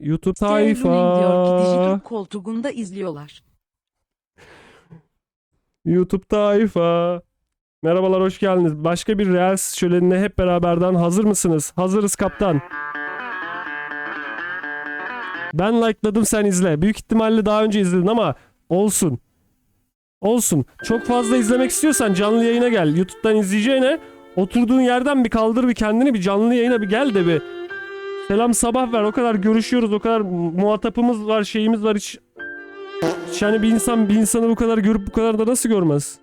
YouTube sayfa. Koltuğunda izliyorlar. YouTube tayfa. Merhabalar hoş geldiniz. Başka bir Reels şölenine hep beraberden hazır mısınız? Hazırız kaptan. Ben like'ladım sen izle. Büyük ihtimalle daha önce izledin ama olsun. Olsun. Çok fazla izlemek istiyorsan canlı yayına gel. YouTube'dan izleyeceğine oturduğun yerden bir kaldır bir kendini bir canlı yayına bir gel de bir selam sabah ver. O kadar görüşüyoruz. O kadar muhatapımız var, şeyimiz var. Hiç hiç Yani bir insan bir insanı bu kadar görüp bu kadar da nasıl görmez?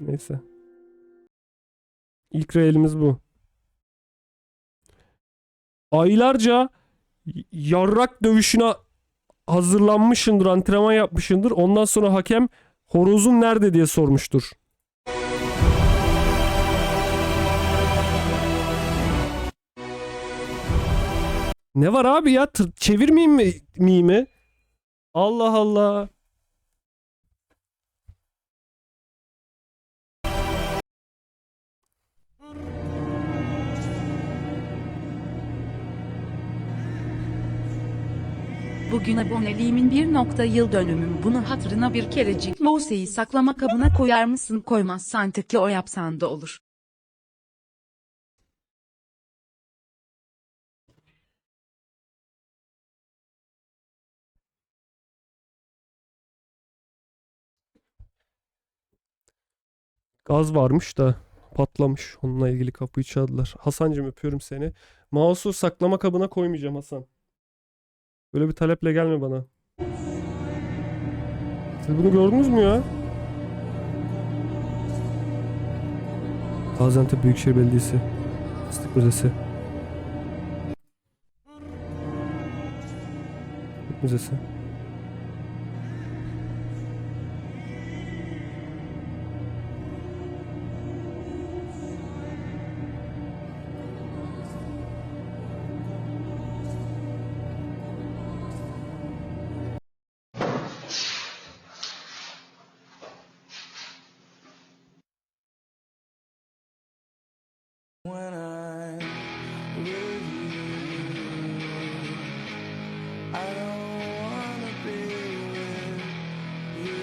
Neyse. İlk reelimiz bu. Aylarca yarrak dövüşüne hazırlanmışındır, antrenman yapmışındır. Ondan sonra hakem horozun nerede diye sormuştur. Ne var abi ya? Tır- çevirmeyeyim mi mimi? Allah Allah. Bugün aboneliğimin bir nokta yıl dönümüm. Bunu hatırına bir kerecik Mouse'yi saklama kabına koyar mısın koymazsan tıkla o yapsan da olur. Gaz varmış da patlamış. Onunla ilgili kapıyı çaldılar. Hasancığım öpüyorum seni. Mouse'u saklama kabına koymayacağım Hasan. Böyle bir taleple gelme bana. Siz bunu gördünüz mü ya? Gaziantep Büyükşehir Belediyesi. Fıstık Müzesi. Fıstık Müzesi.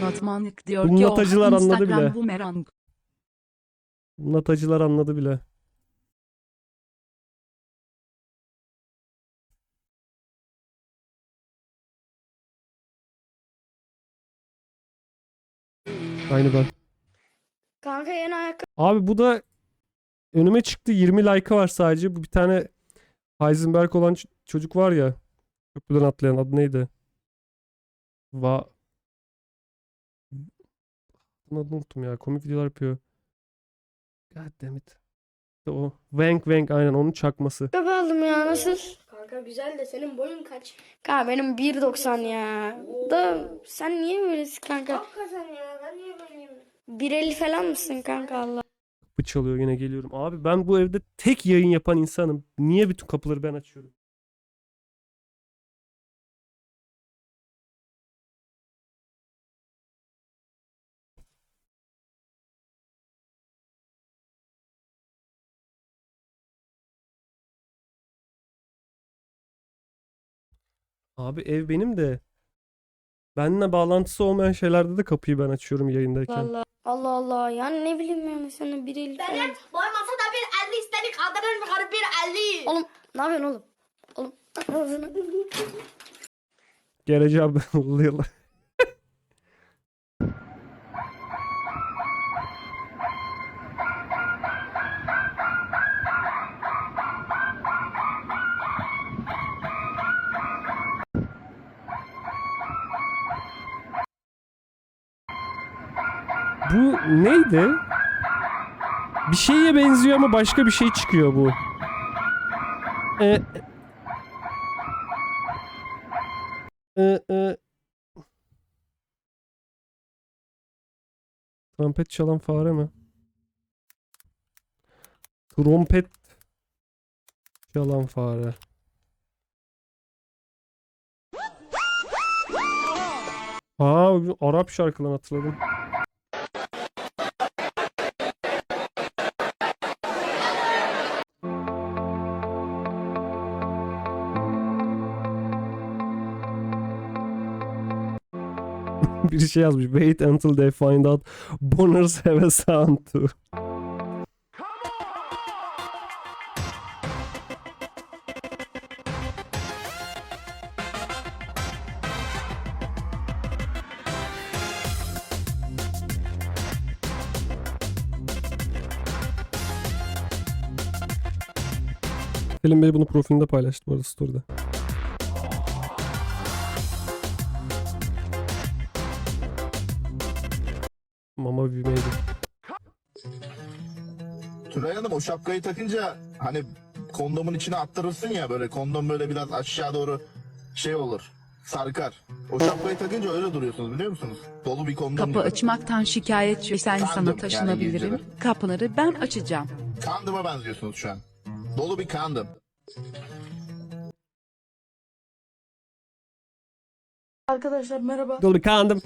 Notmanlık diyor ki notacılar o anladı Instagram bile. bumerang. Natacılar anladı bile. Aynı ben. Kanka yeni ayakkabı Abi bu da önüme çıktı 20 like'ı var sadece. Bu bir tane Heisenberg olan çocuk var ya. Köprüden atlayan adı neydi? Va Adını unuttum ya. Komik videolar yapıyor. God damn it. İşte o. Wank Wank aynen onun çakması. aldım ya nasıl? Kanka güzel de senin boyun kaç? Kanka benim 1.90 ya. Da sen niye böylesin kanka? Hakikaten ya ben niye böyleyim? 1.50 falan mısın kanka Allah? Kapı çalıyor yine geliyorum. Abi ben bu evde tek yayın yapan insanım. Niye bütün kapıları ben açıyorum? Abi ev benim de benimle bağlantısı olmayan şeylerde de kapıyı ben açıyorum yayındayken. Allah Allah Allah yani ne bileyim ya mesela 1.50 falan. Benim boyum olsa da bir 50 istedik kaldırır mı karı bir 50? Oğlum ne yapıyorsun oğlum? Oğlum? Geleceğim ben Bu neydi? Bir şeye benziyor ama başka bir şey çıkıyor bu. Ee, e, e, Trompet çalan fare mi? Trompet çalan fare. Aa, Arap şarkılarını hatırladım. Bir şey yazmış. Wait until they find out boners have a sound too. Selim Bey bunu profilinde paylaştı bu arada story'de. Mama büyümeydi. Tülay Hanım o şapkayı takınca hani kondomun içine attırırsın ya böyle kondom böyle biraz aşağı doğru şey olur sarkar. O şapkayı takınca öyle duruyorsunuz biliyor musunuz? Dolu bir kondom Kapı gibi. açmaktan şikayetçiysen Kandım sana yani taşınabilirim. İngilizce'de. Kapıları ben açacağım. Kandıma benziyorsunuz şu an. Dolu bir kandım. Arkadaşlar merhaba. Dolu bir kandım.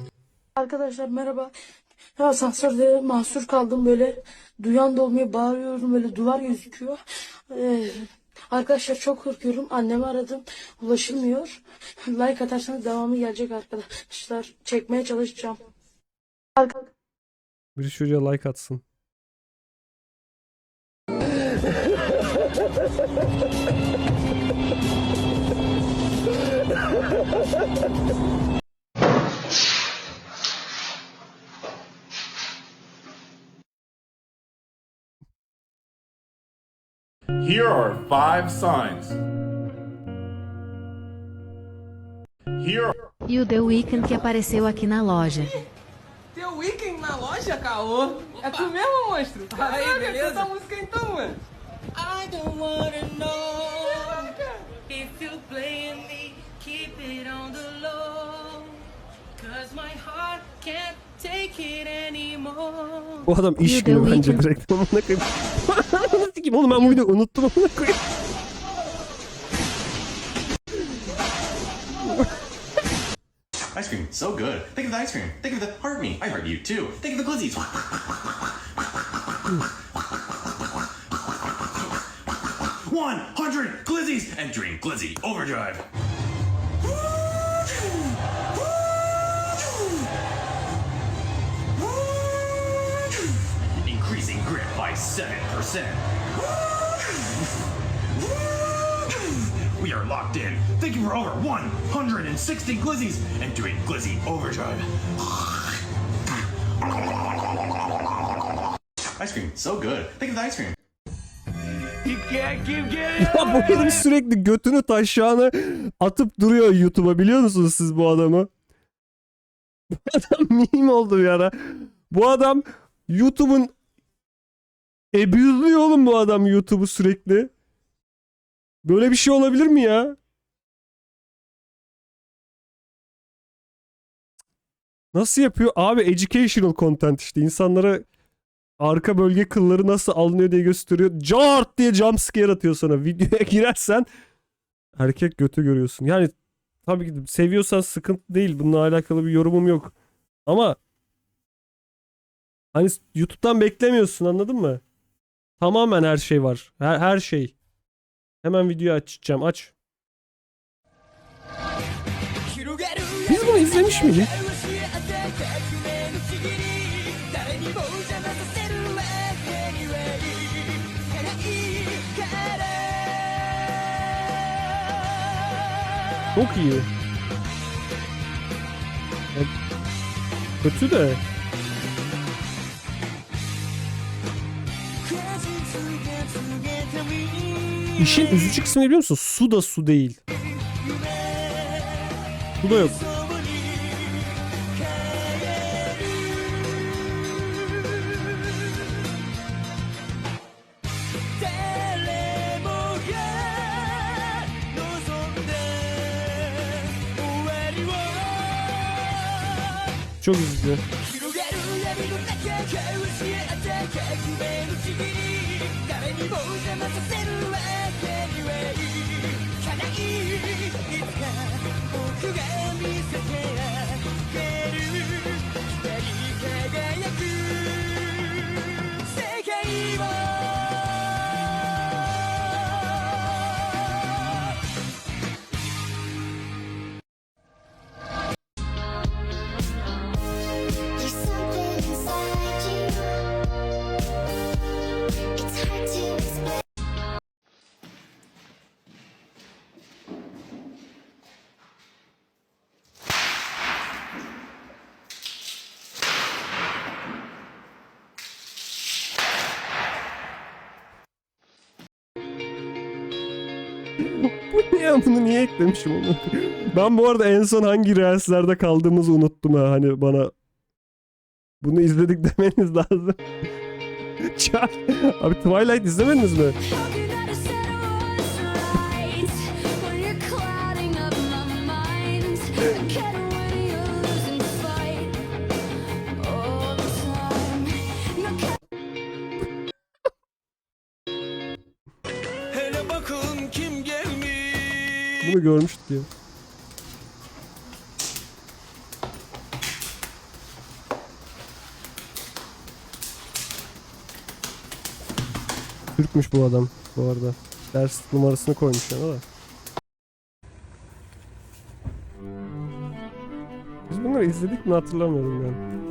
Arkadaşlar merhaba. Ya asansörde mahsur kaldım böyle. Duyan da olmuyor bağırıyorum böyle duvar gözüküyor. Ee, arkadaşlar çok korkuyorum. Annemi aradım. Ulaşılmıyor. Like atarsanız devamı gelecek arkadaşlar. Çekmeye çalışacağım. Arka- Bir çocuğa like atsın. Here are five signs. Here E o The Weeknd que apareceu aqui na loja. The Weeknd na loja, caô. É tu mesmo, monstro? Aí, beleza? Essa música então, mano. I don't wanna know if you playing me, keep it on the low. Cause my heart can't take it anymore. Bu adam iş günü bence weekend. direkt. Oğlum ben bu videoyu unuttum. Ice cream, so good. Think of the ice cream. Think of the heart me. I heart you too. Think of the glizzies. One hundred glizzies and drink glizzy overdrive. Increasing grip by seven percent. We are locked in. Thank you for over 160 glizzies and doing glizzy overdrive. Ice cream, so good. Think of the ice cream. Ya bu herif sürekli götünü taşağına atıp duruyor YouTube'a biliyor musunuz siz bu adamı? Bu adam meme oldu bir ara. Bu adam YouTube'un abuse'luyor oğlum bu adam YouTube'u sürekli. Böyle bir şey olabilir mi ya? Nasıl yapıyor? Abi educational content işte insanlara arka bölge kılları nasıl alınıyor diye gösteriyor. Cart diye jumpscare atıyor sana. Videoya girersen erkek götü görüyorsun. Yani tabii ki seviyorsan sıkıntı değil. Bununla alakalı bir yorumum yok. Ama hani YouTube'dan beklemiyorsun anladın mı? Tamamen her şey var. Her, her şey. Hemen videoyu açacağım. Aç. Biz bunu izlemiş miydik? Çok iyi. Ya, Kötü de. İşin üzücü kısmı biliyor musun? Su da su değil. Su da yok. Çok üzücü. りの中合っ革命の誰にも邪魔させるわけにはいかない。いつか僕が見せ ya bunu niye eklemişim onu? Ben bu arada en son hangi reelslerde kaldığımızı unuttum ha. Hani bana bunu izledik demeniz lazım. Abi Twilight izlemediniz mi? Görmüştük ya. Türkmüş bu adam bu arada. Ders numarasını koymuş yana da. Biz bunları izledik mi hatırlamıyorum ben.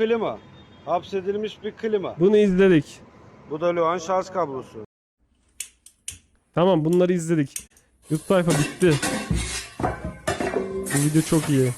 Klima. Hapsedilmiş bir klima. Bunu izledik. Bu da Luan şarj kablosu. Tamam bunları izledik. YouTube tayfa bitti. Bu video çok iyi.